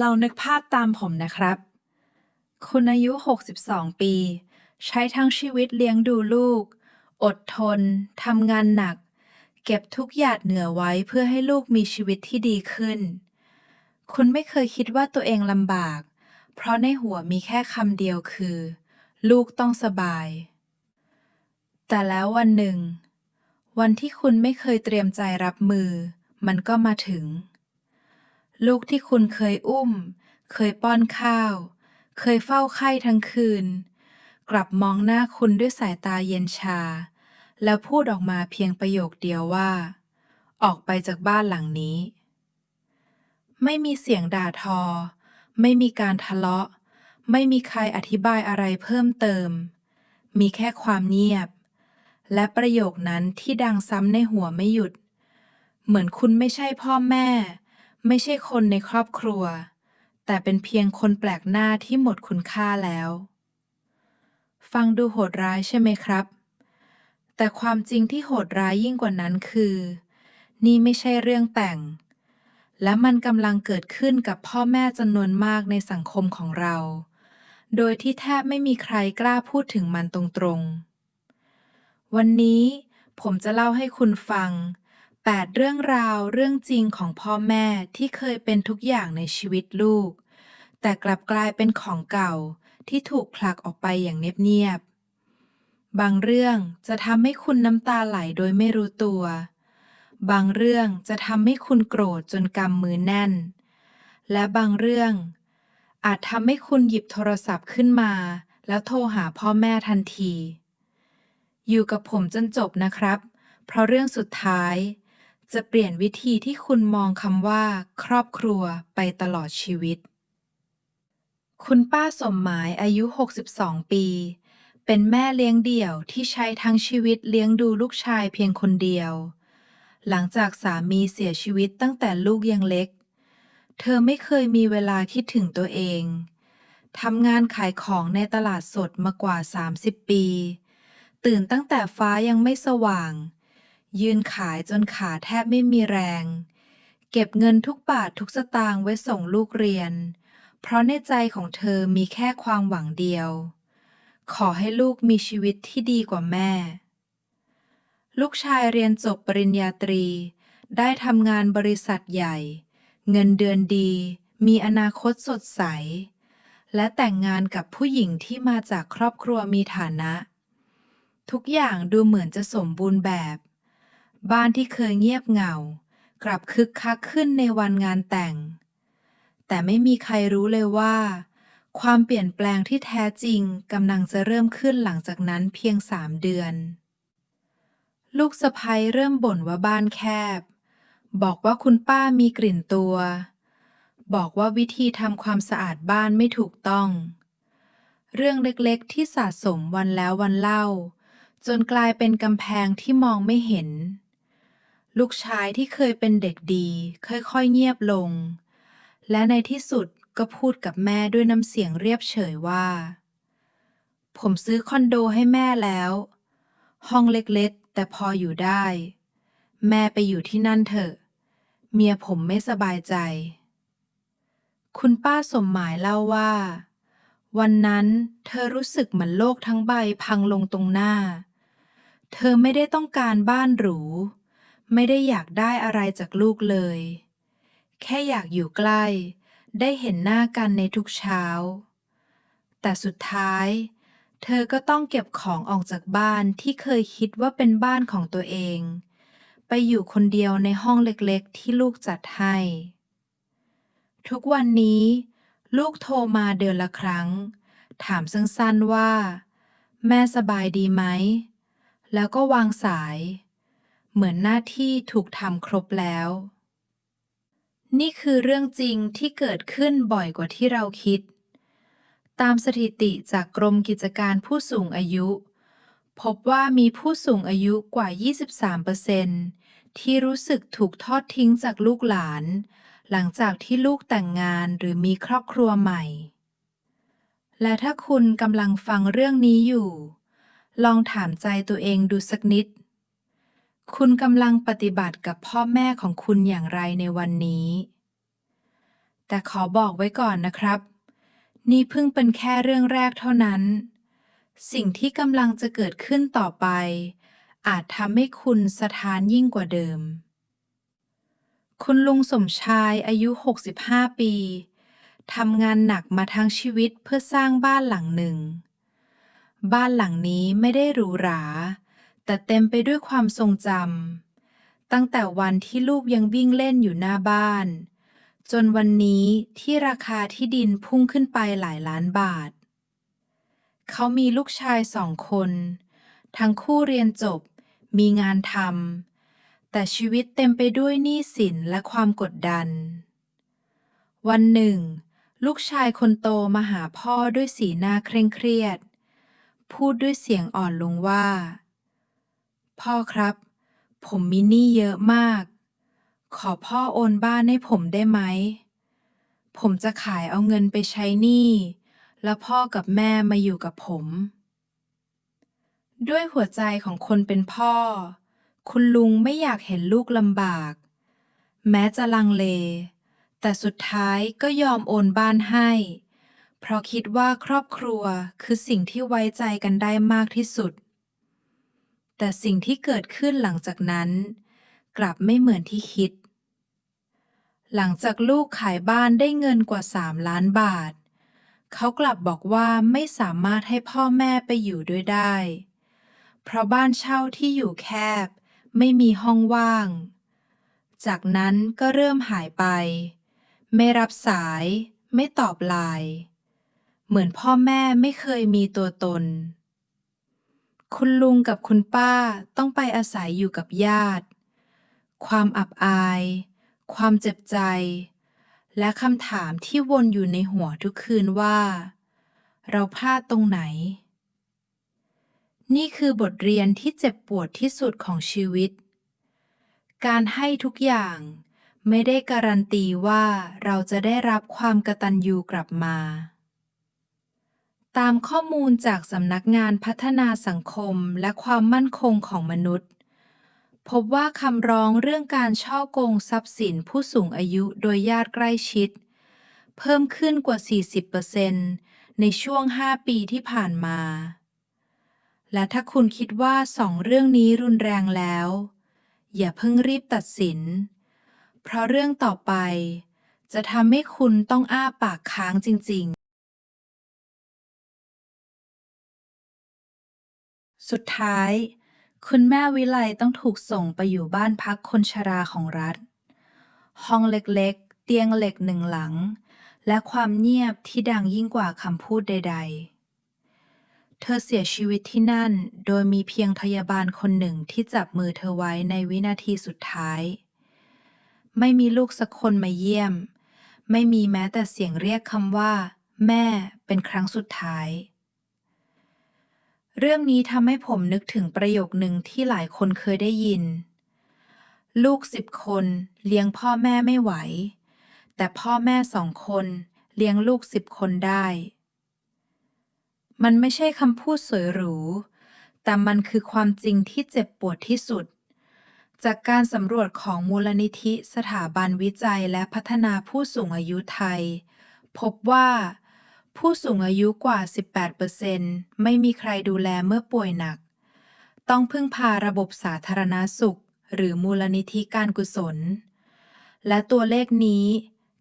ลองนึกภาพตามผมนะครับ คุณอายุ 62 ปี ใช้ทั้งชีวิตเลี้ยงดูลูก อดทน ทำงานหนัก เก็บทุกหยาดเหงื่อไว้เพื่อให้ลูกมีชีวิตที่ดีขึ้น คุณไม่เคยคิดว่าตัวเองลำบาก เพราะในหัวมีแค่คำเดียวคือ ลูกต้องสบาย แต่แล้ววันหนึ่ง วันที่คุณไม่เคยเตรียมใจรับมือ มันก็มาถึง ลูกที่คุณเคยอุ้ม เคยป้อนข้าว เคยเฝ้าไข้ทั้งคืน กลับมองหน้าคุณด้วยสายตาเย็นชา แล้วพูดออกมาเพียงประโยคเดียวว่า ออกไปจากบ้านหลังนี้ ไม่มีเสียงด่าทอ ไม่มีการทะเลาะ ไม่มีใครอธิบายอะไรเพิ่มเติม มีแค่ความเงียบ และประโยคนั้นที่ดังซ้ำในหัวไม่หยุด เหมือนคุณไม่ใช่พ่อแม่ ไม่ใช่คนในครอบครัว แต่เป็นเพียงคนแปลกหน้าที่หมดคุณค่าแล้ว ฟังดูโหดร้ายใช่ไหมครับ แต่ความจริงที่โหดร้ายยิ่งกว่านั้นคือ นี่ไม่ใช่เรื่องแต่ง และมันกำลังเกิดขึ้นกับพ่อแม่จำนวนมากในสังคมของเรา โดยที่แทบไม่มีใครกล้าพูดถึงมันตรงๆ วันนี้ผมจะเล่าให้คุณฟัง 8 เรื่องราวเรื่องจริงของพ่อแม่ที่เคยเป็นทุกอย่างในชีวิตลูก แต่กลับกลายเป็นของเก่าที่ถูกผลักออกไปอย่างเงียบๆ บางเรื่องจะทำให้คุณน้ำตาไหลโดยไม่รู้ตัว บางเรื่องจะทำให้คุณโกรธจนกำมือแน่น และบางเรื่อง อาจทำให้คุณหยิบโทรศัพท์ขึ้นมา แล้วโทรหาพ่อแม่ทันที อยู่กับผมจนจบนะครับ เพราะเรื่องสุดท้าย จะเปลี่ยนวิธีที่คุณมองคำว่า ครอบครัวไปตลอดชีวิต คุณป้าสมหมายอายุ 62 ปี เป็นแม่เลี้ยงเดี่ยวที่ใช้ทั้งชีวิตเลี้ยงดูลูกชายเพียงคนเดียว หลังจากสามีเสียชีวิตตั้งแต่ลูกยังเล็ก เธอไม่เคยมีเวลาคิดถึงตัวเองทำงานขายของในตลาดสดมากว่า 30 ปี ตื่นตั้งแต่ฟ้ายังไม่สว่าง ยืนขายจนขาแทบไม่มีแรง เก็บเงินทุกบาททุกสตางค์ไว้ส่งลูกเรียน เพราะในใจของเธอมีแค่ความหวังเดียว ขอให้ลูกมีชีวิตที่ดีกว่าแม่ ลูกชายเรียนจบปริญญาตรี ได้ทำงานบริษัทใหญ่ เงินเดือนดี มีอนาคตสดใส และแต่งงานกับผู้หญิงที่มาจากครอบครัวมีฐานะ ทุกอย่างดูเหมือนจะสมบูรณ์แบบ บ้านที่เคยเงียบเหงา กลับคึกคักขึ้นในวันงานแต่ง แต่ไม่มีใครรู้เลยว่า ความเปลี่ยนแปลงที่แท้จริงกำลังจะเริ่มขึ้นหลังจากนั้นเพียงสามเดือน ลูกสะใภ้เริ่มบ่นว่าบ้านแคบ บอกว่าคุณป้ามีกลิ่นตัว บอกว่าวิธีทำความสะอาดบ้านไม่ถูกต้อง เรื่องเล็กๆที่สะสมวันแล้ววันเล่าจนกลายเป็นกำแพงที่มองไม่เห็น ลูกชายที่เคยเป็นเด็กดี ค่อยๆเงียบลง และในที่สุดก็พูดกับแม่ด้วยน้ำเสียงเรียบเฉยว่า ผมซื้อคอนโดให้แม่แล้ว ห้องเล็กๆ แต่พออยู่ได้ แม่ไปอยู่ที่นั่นเถอะ เมียผมไม่สบายใจ คุณป้าสมหมายเล่าว่า วันนั้นเธอรู้สึกเหมือนโลกทั้งใบพังลงตรงหน้า เธอไม่ได้ต้องการบ้านหรู ไม่ได้อยากได้อะไรจากลูกเลย แค่อยากอยู่ใกล้ ได้เห็นหน้ากันในทุกเช้า แต่สุดท้าย เธอก็ต้องเก็บของออกจากบ้านที่เคยคิดว่าเป็นบ้านของตัวเอง ไปอยู่คนเดียวในห้องเล็กๆ ที่ลูกจัดให้ ทุกวันนี้ ลูกโทรมาเดือนละครั้ง ถามสั้นๆว่า แม่สบายดีไหม แล้วก็วางสาย เหมือนหน้าที่ถูกทำครบแล้ว นี่คือเรื่องจริงที่เกิดขึ้นบ่อยกว่าที่เราคิด ตามสถิติจากกรมกิจการผู้สูงอายุ พบว่ามีผู้สูงอายุกว่า 23%ที่รู้สึกถูกทอดทิ้งจากลูกหลาน หลังจากที่ลูกแต่งงานหรือมีครอบครัวใหม่ และถ้าคุณกำลังฟังเรื่องนี้อยู่ ลองถามใจตัวเองดูสักนิด คุณกำลังปฏิบัติกับพ่อแม่ของคุณอย่างไรในวันนี้ แต่ขอบอกไว้ก่อนนะครับ นี่เพิ่งเป็นแค่เรื่องแรกเท่านั้น สิ่งที่กำลังจะเกิดขึ้นต่อไป อาจทำให้คุณสถานยิ่งกว่าเดิม คุณลุงสมชายอายุ 65 ปีทำงานหนักมาทั้งชีวิตเพื่อสร้างบ้านหลังหนึ่ง บ้านหลังนี้ไม่ได้หรูหรา แต่เต็มไปด้วยความทรงจำตั้งแต่วันที่ลูกยังวิ่งเล่นอยู่หน้าบ้าน จนวันนี้ที่ราคาที่ดินพุ่งขึ้นไปหลายล้านบาท เขามีลูกชายสองคน ทั้งคู่เรียนจบ มีงานทำแต่ชีวิตเต็มไปด้วยหนี้สินและความกดดัน วันหนึ่ง ลูกชายคนโตมาหาพ่อด้วยสีหน้าเคร่งเครียด พูดด้วยเสียงอ่อนลงว่า พ่อครับ ผมมีหนี้เยอะมาก ขอพ่อโอนบ้านให้ผมได้ไหม ผมจะขายเอาเงินไปใช้หนี้ แล้วพ่อกับแม่มาอยู่กับผม ด้วยหัวใจของคนเป็นพ่อ คุณลุงไม่อยากเห็นลูกลำบาก แม้จะลังเล แต่สุดท้ายก็ยอมโอนบ้านให้ เพราะคิดว่าครอบครัวคือสิ่งที่ไว้ใจกันได้มากที่สุด แต่สิ่งที่เกิดขึ้นหลังจากนั้น กลับไม่เหมือนที่คิด หลังจากลูกขายบ้านได้เงินกว่า 3 ล้านบาท เขากลับบอกว่าไม่สามารถให้พ่อแม่ไปอยู่ด้วยได้ เพราะบ้านเช่าที่อยู่แคบ ไม่มีห้องว่าง จากนั้นก็เริ่มหายไป ไม่รับสาย ไม่ตอบไลน์เหมือนพ่อแม่ไม่เคยมีตัวตน คุณลุงกับคุณป้าต้องไปอาศัยอยู่กับญาติ ความอับอาย ความเจ็บใจ และคำถามที่วนอยู่ในหัวทุกคืนว่า เราพลาดตรงไหน นี่คือบทเรียนที่เจ็บปวดที่สุดของชีวิต การให้ทุกอย่างไม่ได้การันตีว่าเราจะได้รับความกระตัญญูกลับมา ตามข้อมูลจากสำนักงานพัฒนาสังคมและความมั่นคงของมนุษย์ พบว่าคำร้องเรื่องการช่อโกงทรัพย์สินผู้สูงอายุโดยญาติใกล้ชิด เพิ่มขึ้นกว่า 40%ในช่วง 5 ปีที่ผ่านมา และถ้าคุณคิดว่าสองเรื่องนี้รุนแรงแล้ว อย่าเพิ่งรีบตัดสิน เพราะเรื่องต่อไป จะทำให้คุณต้องอ้าปากค้างจริง ๆ สุดท้าย คุณแม่วิไลต้องถูกส่งไปอยู่บ้านพักคนชราของรัฐ ห้องเล็กๆ เตียงเหล็กหนึ่งหลัง และความเงียบที่ดังยิ่งกว่าคำพูดใด ๆเธอเสียชีวิตที่นั่นโดยมีเพียงพยาบาลคนหนึ่งที่จับมือเธอไว้ในวินาทีสุดท้าย ไม่มีลูกสักคนมาเยี่ยม ไม่มีแม้แต่เสียงเรียกคำว่า แม่เป็นครั้งสุดท้าย เรื่องนี้ทำให้ผมนึกถึงประโยคหนึ่งที่หลายคนเคยได้ยิน ลูกสิบคนเลี้ยงพ่อแม่ไม่ไหว แต่พ่อแม่สองคนเลี้ยงลูกสิบคนได้ มันไม่ใช่คำพูดสวยหรู แต่มันคือความจริงที่เจ็บปวดที่สุด จากการสำรวจของมูลนิธิสถาบันวิจัยและพัฒนาผู้สูงอายุไทย พบว่า ผู้สูงอายุกว่า 18%ไม่มีใครดูแลเมื่อป่วยหนัก ต้องพึ่งพาระบบสาธารณาสุข หรือมูลนิธิการกุศล และตัวเลขนี้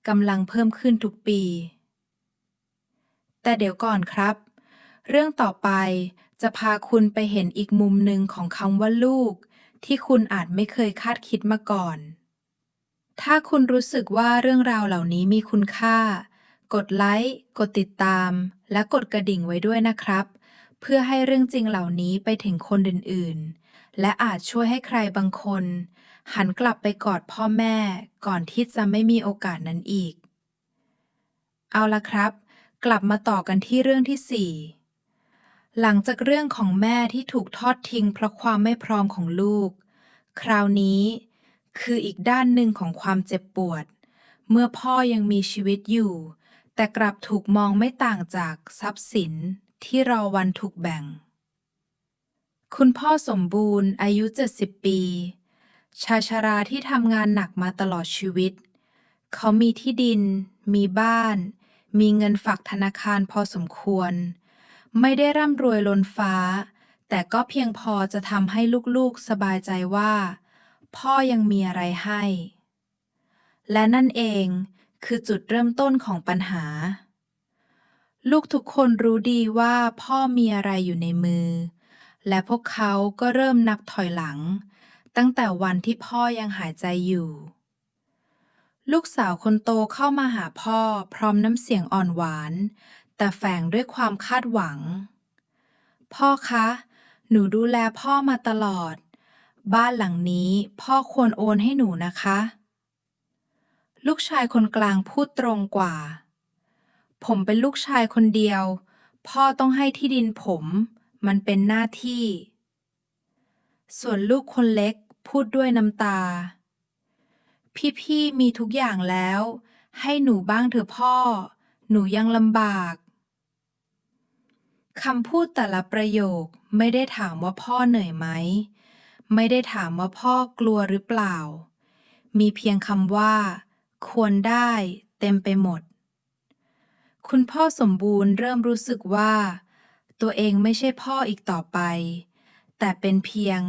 กำลังเพิ่มขึ้นทุกปี แต่เดี๋ยวก่อนครับ เรื่องต่อไปจะพาคุณไปเห็นอีกมุมหนึ่งของคำว่าลูก ที่คุณอาจไม่เคยคาดคิดมาก่อน ถ้าคุณรู้สึกว่าเรื่องราวเหล่านี้มีคุณค่า กดไลค์ กดติดตาม และกดกระดิ่งไว้ด้วยนะครับ เพื่อให้เรื่องจริงเหล่านี้ไปถึงคนอื่นๆ และอาจช่วยให้ใครบางคน หันกลับไปกอดพ่อแม่ก่อนที่จะไม่มีโอกาสนั้นอีก เอาละครับ กลับมาต่อกันที่เรื่องที่ 4 หลังจากเรื่องของแม่ที่ถูกทอดทิ้งเพราะความไม่พร้อมของลูก คราวนี้คืออีกด้านหนึ่งของความเจ็บปวด เมื่อพ่อยังมีชีวิตอยู่ แต่กลับถูกมองไม่ต่างจากทรัพย์สินที่รอวันถูกแบ่ง คุณพ่อสมบูรณ์อายุ 70 ปี ชายชราที่ทำงานหนักมาตลอดชีวิต เขามีที่ดิน มีบ้าน มีเงินฝากธนาคารพอสมควร ไม่ได้ร่ำรวยล้นฟ้า แต่ก็เพียงพอจะทำให้ลูกๆสบายใจว่า พ่อยังมีอะไรให้ และนั่นเอง คือจุดเริ่มต้นของปัญหา ลูกทุกคนรู้ดีว่าพ่อมีอะไรอยู่ในมือ และพวกเขาก็เริ่มนับถอยหลัง ตั้งแต่วันที่พ่อยังหายใจอยู่ ลูกสาวคนโตเข้ามาหาพ่อพร้อมน้ำเสียงอ่อนหวาน แต่แฝงด้วยความคาดหวัง พ่อคะ หนูดูแลพ่อมาตลอด บ้านหลังนี้พ่อควรโอนให้หนูนะคะ ลูกชายคนกลางพูดตรงกว่า ผมเป็นลูกชายคนเดียว พ่อต้องให้ที่ดินผม มันเป็นหน้าที่ ส่วนลูกคนเล็กพูดด้วยน้ำตา พี่ๆมีทุกอย่างแล้ว ให้หนูบ้างเถอะพ่อ หนูยังลำบากคำพูดแต่ละประโยคไม่ได้ถามว่าพ่อเหนื่อยไหม ไม่ได้ถามว่าพ่อกลัวหรือเปล่า มีเพียงคำว่า ควรได้เต็มไปหมด คุณพ่อสมบูรณ์เริ่มรู้สึกว่า ตัวเองไม่ใช่พ่ออีกต่อไป แต่เป็นเพียง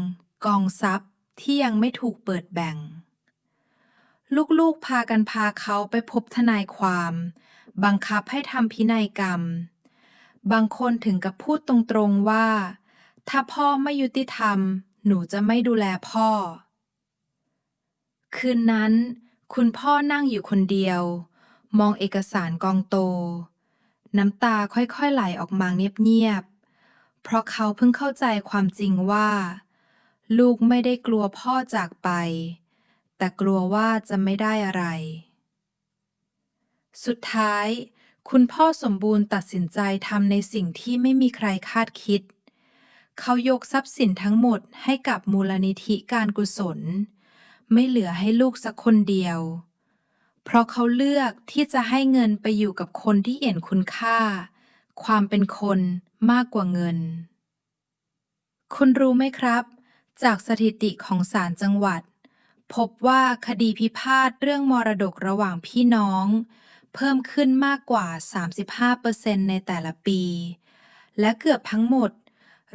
กองทรัพย์ที่ยังไม่ถูกเปิดแบ่ง ลูกๆพากันพาเขาไปพบทนายความ บังคับให้ทำพินัยกรรม บางคนถึงกับพูดตรงๆว่า ถ้าพ่อไม่ยุติธรรม หนูจะไม่ดูแลพ่อ คืนนั้น คุณพ่อนั่งอยู่คนเดียว มองเอกสารกองโต น้ำตาค่อยๆไหลออกมาเงียบๆ เพราะเขาเพิ่งเข้าใจความจริงว่า ลูกไม่ได้กลัวพ่อจากไป แต่กลัวว่าจะไม่ได้อะไร สุดท้าย คุณพ่อสมบูรณ์ตัดสินใจทำในสิ่งที่ไม่มีใครคาดคิด เขายกทรัพย์สินทั้งหมดให้กับมูลนิธิการกุศล ไม่เหลือให้ลูกสักคนเดียว เพราะเขาเลือกที่จะให้เงินไปอยู่กับคนที่เห็นคุณค่า ความเป็นคนมากกว่าเงิน คุณรู้ไหมครับ จากสถิติของศาลจังหวัด พบว่าคดีพิพาทเรื่องมรดกระหว่างพี่น้อง เพิ่มขึ้นมากกว่า 35%ในแต่ละปี และเกือบทั้งหมด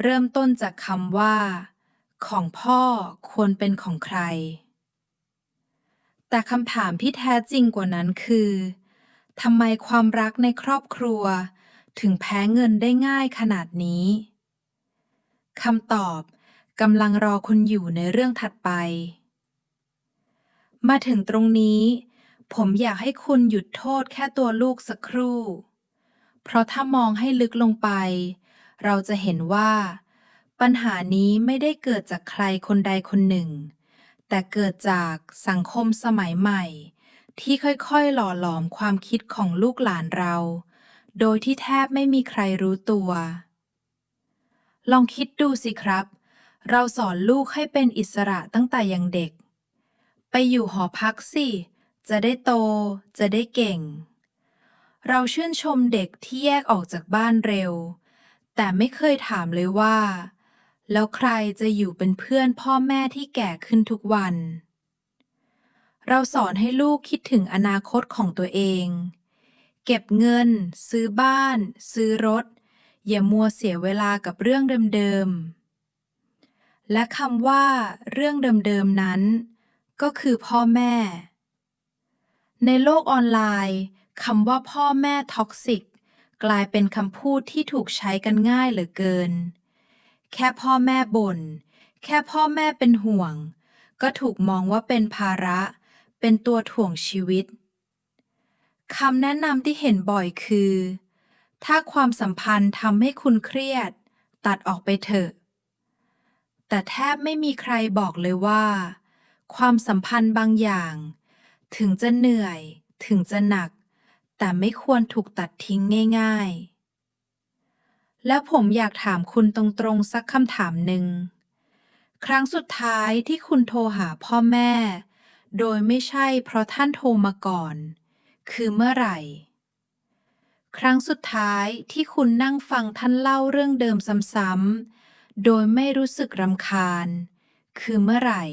เริ่มต้นจากคำว่า ของพ่อควรเป็นของใคร แต่คำถามที่แท้จริงกว่านั้นคือทำไมความรักในครอบครัว ถึงแพ้เงินได้ง่ายขนาดนี้คำตอบกำลังรอคุณอยู่ในเรื่องถัดไป มาถึงตรงนี้ ผมอยากให้คุณหยุดโทษแค่ตัวลูกสักครู่ เพราะถ้ามองให้ลึกลงไป เราจะเห็นว่า ปัญหานี้ไม่ได้เกิดจากใครคนใดคนหนึ่ง แต่เกิดจากสังคมสมัยใหม่ ที่ค่อยๆ หล่อหลอมความคิดของลูกหลานเรา โดยที่แทบไม่มีใครรู้ตัว ลองคิดดูสิครับ เราสอนลูกให้เป็นอิสระตั้งแต่ยังเด็ก ไปอยู่หอพักสิ จะได้โต จะได้เก่ง เราชื่นชมเด็กที่แยกออกจากบ้านเร็ว แต่ไม่เคยถามเลยว่า แล้วใครจะอยู่เป็นเพื่อนพ่อแม่ที่แก่ขึ้นทุกวัน เราสอนให้ลูกคิดถึงอนาคตของตัวเอง เก็บเงิน ซื้อบ้าน ซื้อรถ อย่ามัวเสียเวลากับเรื่องเดิมๆ และคำว่าเรื่องเดิมๆนั้น ก็คือพ่อแม่ ในโลกออนไลน์คำว่าพ่อแม่ท็อกซิกกลายเป็นคำพูดที่ถูกใช้กันง่ายเหลือเกิน แค่พ่อแม่บน่น แค่พ่อแม่เป็นห่วง ก็ถูกมองว่าเป็นภาระ เป็นตัวถ่วงชีวิต คำแนะนำที่เห็นบ่อยคือ ถ้าความสัมพันธ์ทำให้คุณเครียด ตัดออกไปเถอะ แต่แทบไม่มีใครบอกเลยว่า ความสัมพันธ์บางอย่าง ถึงจะเหนื่อย ถึงจะหนัก แต่ไม่ควรถูกตัดทิ้งง่าย ๆ และผมอยากถามคุณตรงๆสักคำถามหนึ่ง ครั้งสุดท้ายที่คุณโทรหาพ่อแม่ โดยไม่ใช่เพราะท่านโทรมาก่อน คือเมื่อไหร่ ครั้งสุดท้ายที่คุณนั่งฟังท่านเล่าเรื่องเดิมซ้ำๆ โดยไม่รู้สึกรำคาญ คือเมื่อไหร่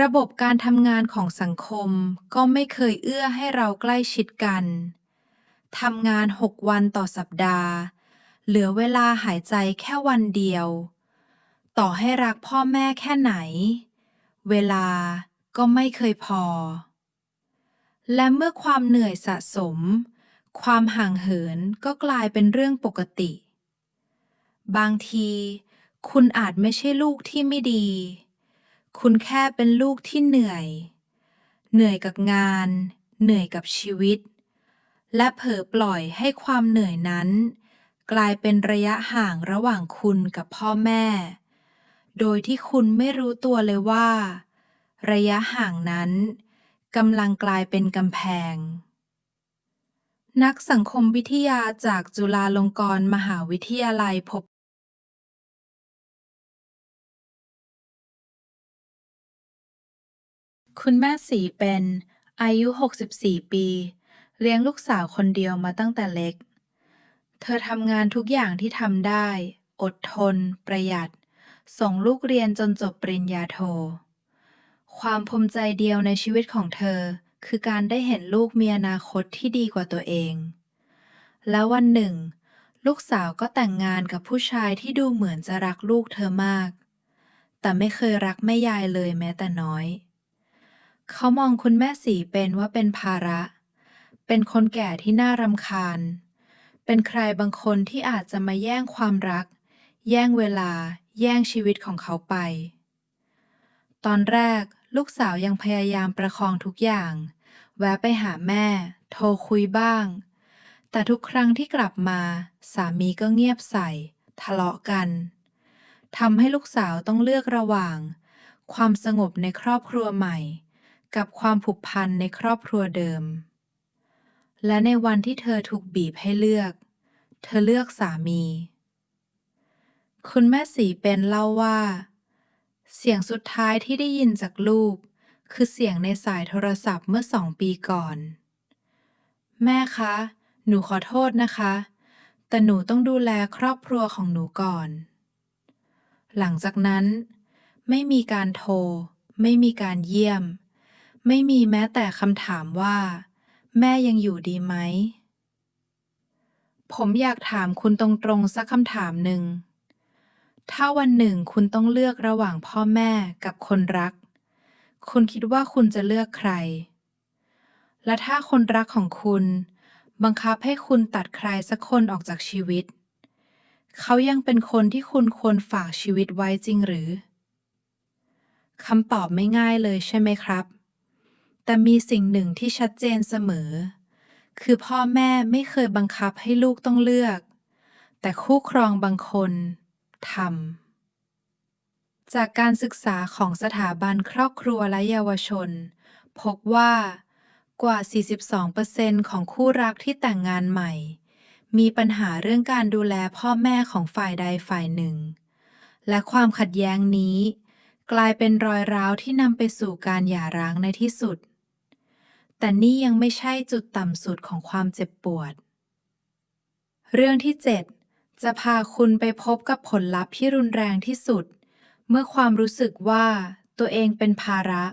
ระบบการทำงานของสังคมก็ไม่เคยเอื้อให้เราใกล้ชิดกัน ทำงานหกวันต่อสัปดาห์ เหลือเวลาหายใจแค่วันเดียว ต่อให้รักพ่อแม่แค่ไหน เวลาก็ไม่เคยพอ และเมื่อความเหนื่อยสะสม ความห่างเหินก็กลายเป็นเรื่องปกติ บางที คุณอาจไม่ใช่ลูกที่ไม่ดี คุณแค่เป็นลูกที่เหนื่อย เหนื่อยกับงาน เหนื่อยกับชีวิต และเผลอปล่อยให้ความเหนื่อยนั้น กลายเป็นระยะห่างระหว่างคุณกับพ่อแม่ โดยที่คุณไม่รู้ตัวเลยว่า ระยะห่างนั้นกำลังกลายเป็นกำแพง นักสังคมวิทยาจากจุฬาลงกรณ์มหาวิทยาลัยพบคุณแม่สีเป็นอายุ 64 ปี เลี้ยงลูกสาวคนเดียวมาตั้งแต่เล็ก เธอทำงานทุกอย่างที่ทำได้ อดทน ประหยัด ส่งลูกเรียนจนจบปริญญาโท ความภูมิใจเดียวในชีวิตของเธอ คือการได้เห็นลูกมีอนาคตที่ดีกว่าตัวเอง แล้ววันหนึ่ง ลูกสาวก็แต่งงานกับผู้ชายที่ดูเหมือนจะรักลูกเธอมาก แต่ไม่เคยรักแม่ยายเลยแม้แต่น้อย เขามองคุณแม่สีเป็นว่าเป็นภาระเเป็นคนแก่ที่น่ารำคาญ เป็นใครบางคนที่อาจจะมาแย่งความรัก แย่งเวลา แย่งชีวิตของเขาไป ตอนแรกลูกสาวยังพยายามประคองทุกอย่าง แวะไปหาแม่ โทรคุยบ้าง แต่ทุกครั้งที่กลับมา สามีก็เงียบใส่ ทะเลาะกันทำให้ลูกสาวต้องเลือกระหว่าง ความสงบในครอบครัวใหม่ กับความผูกพันในครอบครัวเดิม และในวันที่เธอถูกบีบให้เลือก เธอเลือกสามี คุณแม่สีเป็นเล่าว่า เสียงสุดท้ายที่ได้ยินจากลูก คือเสียงในสายโทรศัพท์เมื่อสองปีก่อน แม่คะ หนูขอโทษนะคะ แต่หนูต้องดูแลครอบครัวของหนูก่อน หลังจากนั้น ไม่มีการโทร ไม่มีการเยี่ยม ไม่มีแม้แต่คำถามว่า แม่ยังอยู่ดีไหม ผมอยากถามคุณตรงๆสักคำถามหนึ่ง ถ้าวันหนึ่งคุณต้องเลือกระหว่างพ่อแม่กับคนรัก คุณคิดว่าคุณจะเลือกใคร และถ้าคนรักของคุณ บังคับให้คุณตัดใครสักคนออกจากชีวิต เขายังเป็นคนที่คุณควรฝากชีวิตไว้จริงหรือคำตอบไม่ง่ายเลยใช่ไหมครับ แต่มีสิ่งหนึ่งที่ชัดเจนเสมอ คือพ่อแม่ไม่เคยบังคับให้ลูกต้องเลือก แต่คู่ครองบางคนทำ จากการศึกษาของสถาบันครอบครัวและเยาวชน พบว่ากว่า 42%ของคู่รักที่แต่งงานใหม่ มีปัญหาเรื่องการดูแลพ่อแม่ของฝ่ายใดฝ่ายหนึ่ง และความขัดแย้งนี้ กลายเป็นรอยร้าวที่นำไปสู่การหย่าร้างในที่สุด แต่นี่ยังไม่ใช่จุดต่ำสุดของความเจ็บปวด เรื่องที่ 7 จะพาคุณไปพบกับผลลัพธ์ที่รุนแรงที่สุด เมื่อความรู้สึกว่าตัวเองเป็นภาระ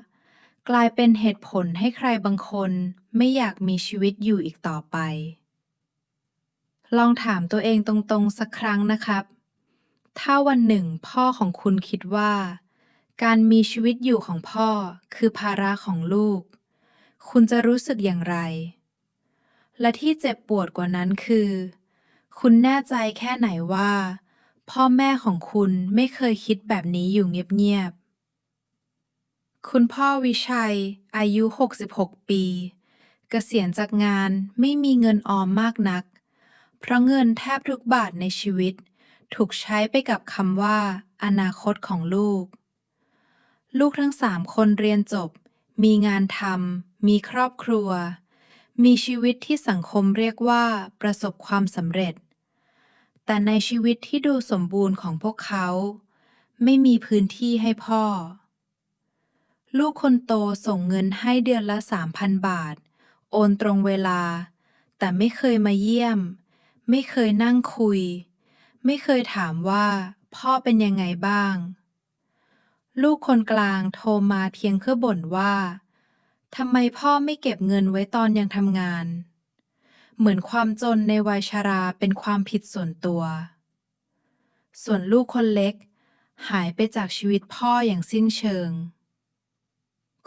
กลายเป็นเหตุผลให้ใครบางคนไม่อยากมีชีวิตอยู่อีกต่อไป ลองถามตัวเองตรงๆสักครั้งนะครับ ถ้าวันหนึ่งพ่อของคุณคิดว่า การมีชีวิตอยู่ของพ่อคือภาระของลูก คุณจะรู้สึกอย่างไร และที่เจ็บปวดกว่านั้นคือ คุณแน่ใจแค่ไหนว่า พ่อแม่ของคุณไม่เคยคิดแบบนี้อยู่เงียบๆ คุณพ่อวิชัย อายุ 66 ปีกเกษียณจากงานไม่มีเงินออมมากนัก เพราะเงินแทบทุกบาทในชีวิต ถูกใช้ไปกับคำว่า อนาคตของลูก ลูกทั้งสามคนเรียนจบ มีงานทำ มีครอบครัว มีชีวิตที่สังคมเรียกว่าประสบความสำเร็จ แต่ในชีวิตที่ดูสมบูรณ์ของพวกเขา ไม่มีพื้นที่ให้พ่อ ลูกคนโตส่งเงินให้เดือนละ3,000บาท โอนตรงเวลา แต่ไม่เคยมาเยี่ยม ไม่เคยนั่งคุย ไม่เคยถามว่า พ่อเป็นยังไงบ้าง ลูกคนกลางโทรมาเพียงเพื่อบ่นว่าทำไมพ่อไม่เก็บเงินไว้ตอนยังทำงาน เหมือนความจนในวัยชราเป็นความผิดส่วนตัว ส่วนลูกคนเล็ก หายไปจากชีวิตพ่ออย่างสิ้นเชิง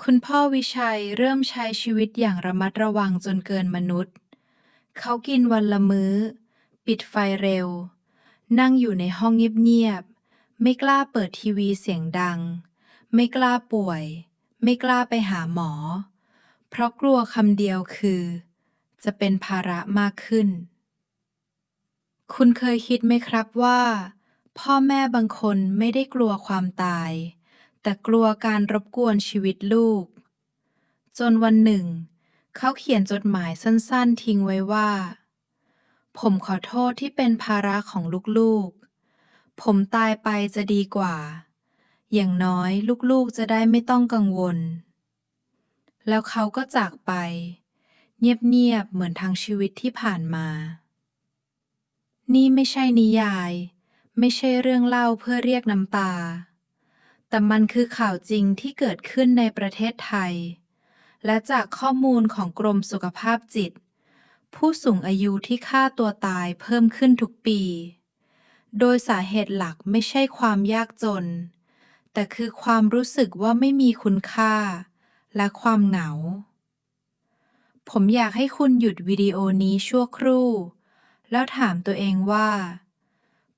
คุณพ่อวิชัยเริ่มใช้ชีวิตอย่างระมัดระวังจนเกินมนุษย์ เขากินวันละมื้อ ปิดไฟเร็ว นั่งอยู่ในห้องเงียบ ไม่กล้าเปิดทีวีเสียงดัง ไม่กล้าป่วย ไม่กล้าไปหาหมอ เพราะกลัวคำเดียวคือ จะเป็นภาระมากขึ้น คุณเคยคิดไหมครับว่า พ่อแม่บางคนไม่ได้กลัวความตาย แต่กลัวการรบกวนชีวิตลูก จนวันหนึ่ง เขาเขียนจดหมายสั้นๆ ทิ้งไว้ว่า ผมขอโทษที่เป็นภาระของลูกๆ ผมตายไปจะดีกว่า อย่างน้อยลูกๆจะได้ไม่ต้องกังวล แล้วเขาก็จากไป เงียบๆเหมือนทางชีวิตที่ผ่านมา นี่ไม่ใช่นิยาย ไม่ใช่เรื่องเล่าเพื่อเรียกน้ำตา แต่มันคือข่าวจริงที่เกิดขึ้นในประเทศไทย และจากข้อมูลของกรมสุขภาพจิต ผู้สูงอายุที่ฆ่าตัวตายเพิ่มขึ้นทุกปี โดยสาเหตุหลักไม่ใช่ความยากจน แต่คือความรู้สึกว่าไม่มีคุณค่า และความเหงา ผมอยากให้คุณหยุดวิดีโอนี้ชั่วครู่ แล้วถามตัวเองว่า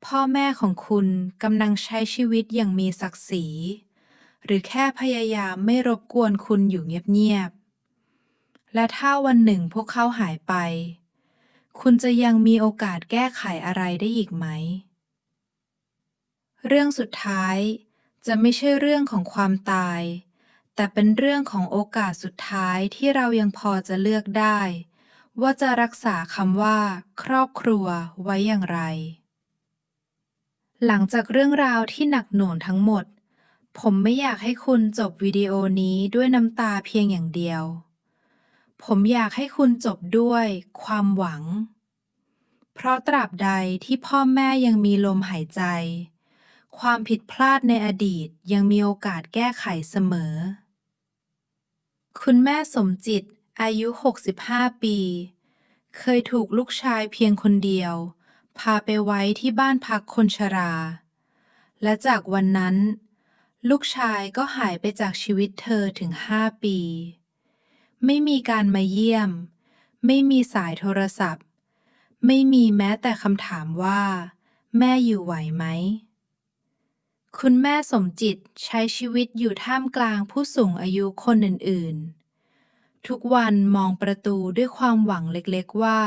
พ่อแม่ของคุณกำลังใช้ชีวิตอย่างมีศักดิ์ศรี หรือแค่พยายามไม่รบกวนคุณอยู่เงียบๆ และถ้าวันหนึ่งพวกเขาหายไปคุณจะยังมีโอกาสแก้ไขอะไรได้อีกไหม เรื่องสุดท้ายจะไม่ใช่เรื่องของความตาย แต่เป็นเรื่องของโอกาสสุดท้ายที่เรายังพอจะเลือกได้ ว่าจะรักษาคำว่า ครอบครัวไว้อย่างไร หลังจากเรื่องราวที่หนักหน่วงทั้งหมด ผมไม่อยากให้คุณจบวิดีโอนี้ด้วยน้ำตาเพียงอย่างเดียว ผมอยากให้คุณจบด้วยความหวัง เพราะตราบใดที่พ่อแม่ยังมีลมหายใจ ความผิดพลาดในอดีตยังมีโอกาสแก้ไขเสมอ คุณแม่สมจิตอายุ 65 ปี เคยถูกลูกชายเพียงคนเดียว พาไปไว้ที่บ้านพักคนชรา และจากวันนั้น ลูกชายก็หายไปจากชีวิตเธอถึง5ปี ไม่มีการมาเยี่ยม ไม่มีสายโทรศัพท์ ไม่มีแม้แต่คำถามว่า แม่อยู่ไหวไหม คุณแม่สมจิตใช้ชีวิตอยู่ท่ามกลางผู้สูงอายุคนอื่น ๆ ทุกวันมองประตูด้วยความหวังเล็ก ๆ ว่า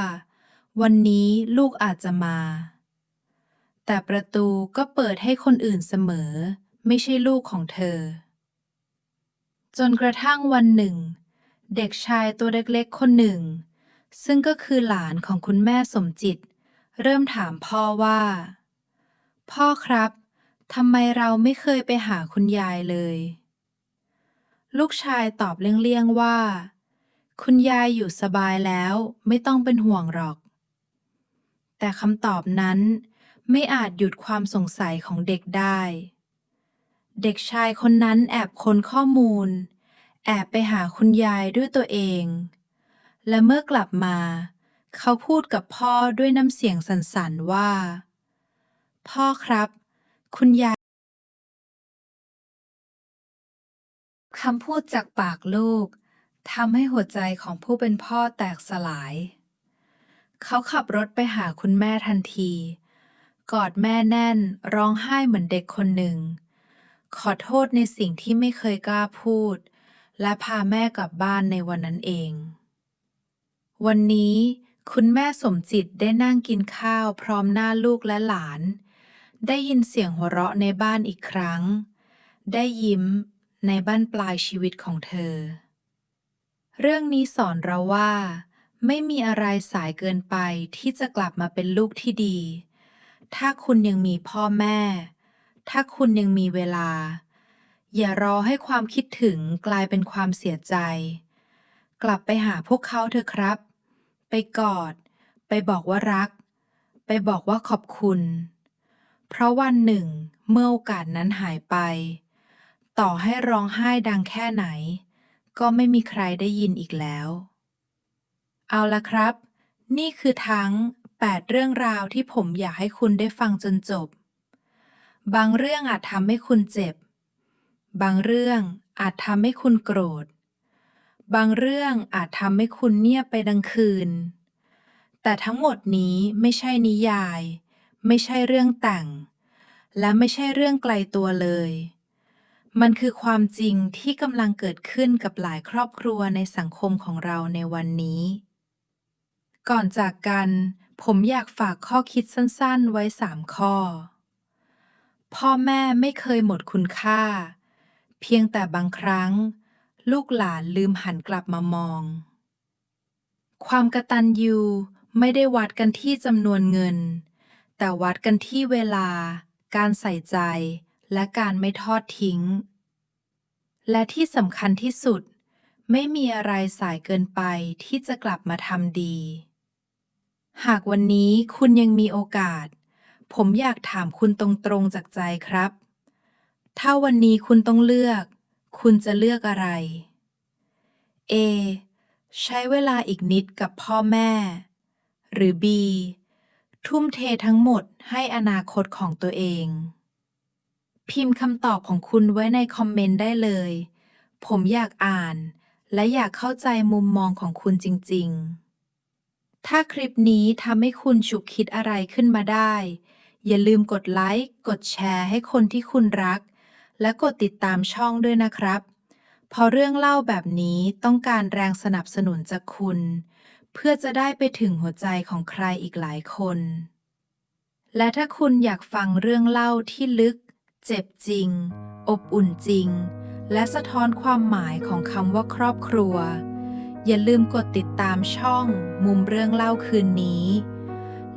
วันนี้ลูกอาจจะมา แต่ประตูก็เปิดให้คนอื่นเสมอ ไม่ใช่ลูกของเธอ จนกระทั่งวันหนึ่ง เด็กชายตัวเล็ก ๆ คนหนึ่ง ซึ่งก็คือหลานของคุณแม่สมจิต เริ่มถามพ่อว่า พ่อครับ ทำไมเราไม่เคยไปหาคุณยายเลย ลูกชายตอบเลี่ยงๆว่า คุณยายอยู่สบายแล้วไม่ต้องเป็นห่วงหรอก แต่คำตอบนั้นไม่อาจหยุดความสงสัยของเด็กได้ เด็กชายคนนั้นแอบค้นข้อมูล แอบไปหาคุณยายด้วยตัวเอง และเมื่อกลับมา เขาพูดกับพ่อด้วยน้ำเสียงสั่นๆว่า พ่อครับ คุณยาย คำพูดจากปากลูกทำให้หัวใจของผู้เป็นพ่อแตกสลาย เขาขับรถไปหาคุณแม่ทันที กอดแม่แน่นร้องไห้เหมือนเด็กคนหนึ่ง ขอโทษในสิ่งที่ไม่เคยกล้าพูด และพาแม่กลับบ้านในวันนั้นเอง วันนี้คุณแม่สมจิตได้นั่งกินข้าวพร้อมหน้าลูกและหลาน ได้ยินเสียงหัวเราะในบ้านอีกครั้ง ได้ยิ้มในบ้านปลายชีวิตของเธอ เรื่องนี้สอนเราว่า ไม่มีอะไรสายเกินไปที่จะกลับมาเป็นลูกที่ดี ถ้าคุณยังมีพ่อแม่ ถ้าคุณยังมีเวลา อย่ารอให้ความคิดถึงกลายเป็นความเสียใจ กลับไปหาพวกเขาเถอะครับ ไปกอด ไปบอกว่ารัก ไปบอกว่าขอบคุณ เพราะวันหนึ่งเมื่อโอกาสนั้นหายไป ต่อให้ร้องไห้ดังแค่ไหน ก็ไม่มีใครได้ยินอีกแล้ว เอาละครับ นี่คือทั้ง 8 เรื่องราวที่ผมอยากให้คุณได้ฟังจนจบ บางเรื่องอาจทำให้คุณเจ็บ บางเรื่องอาจทำให้คุณโกรธ บางเรื่องอาจทำให้คุณเงียบไปดังคืน แต่ทั้งหมดนี้ไม่ใช่นิยาย ไม่ใช่เรื่องแต่ง และไม่ใช่เรื่องไกลตัวเลย มันคือความจริงที่กำลังเกิดขึ้นกับหลายครอบครัวในสังคมของเราในวันนี้ ก่อนจากกัน ผมอยากฝากข้อคิดสั้นๆ ไว้สามข้อ พ่อแม่ไม่เคยหมดคุณค่า เพียงแต่บางครั้ง ลูกหลานลืมหันกลับมามอง ความกระตัญญูไม่ได้วัดกันที่จำนวนเงิน แต่วัดกันที่เวลา การใส่ใจ และการไม่ทอดทิ้ง และที่สำคัญที่สุด ไม่มีอะไรสายเกินไปที่จะกลับมาทำดี หากวันนี้คุณยังมีโอกาส ผมอยากถามคุณตรงๆจากใจครับ ถ้าวันนี้คุณต้องเลือก คุณจะเลือกอะไร A ใช้เวลาอีกนิดกับพ่อแม่ หรือ B ทุ่มเททั้งหมดให้อนาคตของตัวเอง พิมพ์คำตอบของคุณไว้ในคอมเมนต์ได้เลย ผมอยากอ่านและอยากเข้าใจมุมมองของคุณจริง ๆ ถ้าคลิปนี้ทำให้คุณฉุกคิดอะไรขึ้นมาได้ อย่าลืมกดไลค์ กดแชร์ให้คนที่คุณรัก และกดติดตามช่องด้วยนะครับ เพราะเรื่องเล่าแบบนี้ต้องการแรงสนับสนุนจากคุณ เพื่อจะได้ไปถึงหัวใจของใครอีกหลายคน และถ้าคุณอยากฟังเรื่องเล่าที่ลึก เจ็บจริง อบอุ่นจริง และสะท้อนความหมายของคำว่าครอบครัว อย่าลืมกดติดตามช่อง มุมเรื่องเล่าคืนนี้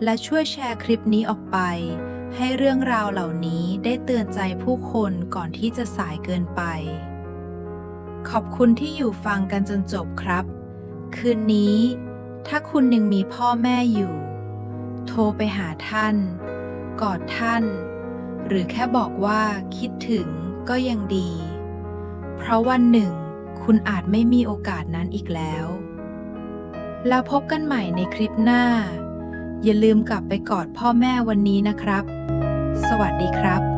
และช่วยแชร์คลิปนี้ออกไป ให้เรื่องราวเหล่านี้ได้เตือนใจผู้คนก่อนที่จะสายเกินไป ขอบคุณที่อยู่ฟังกันจนจบครับ คืนนี้ ถ้าคุณยังมีพ่อแม่อยู่ โทรไปหาท่าน กอดท่าน หรือแค่บอกว่าคิดถึงก็ยังดี เพราะวันหนึ่ง คุณอาจไม่มีโอกาสนั้นอีกแล้ว แล้วพบกันใหม่ในคลิปหน้า อย่าลืมกลับไปกอดพ่อแม่วันนี้นะครับ สวัสดีครับ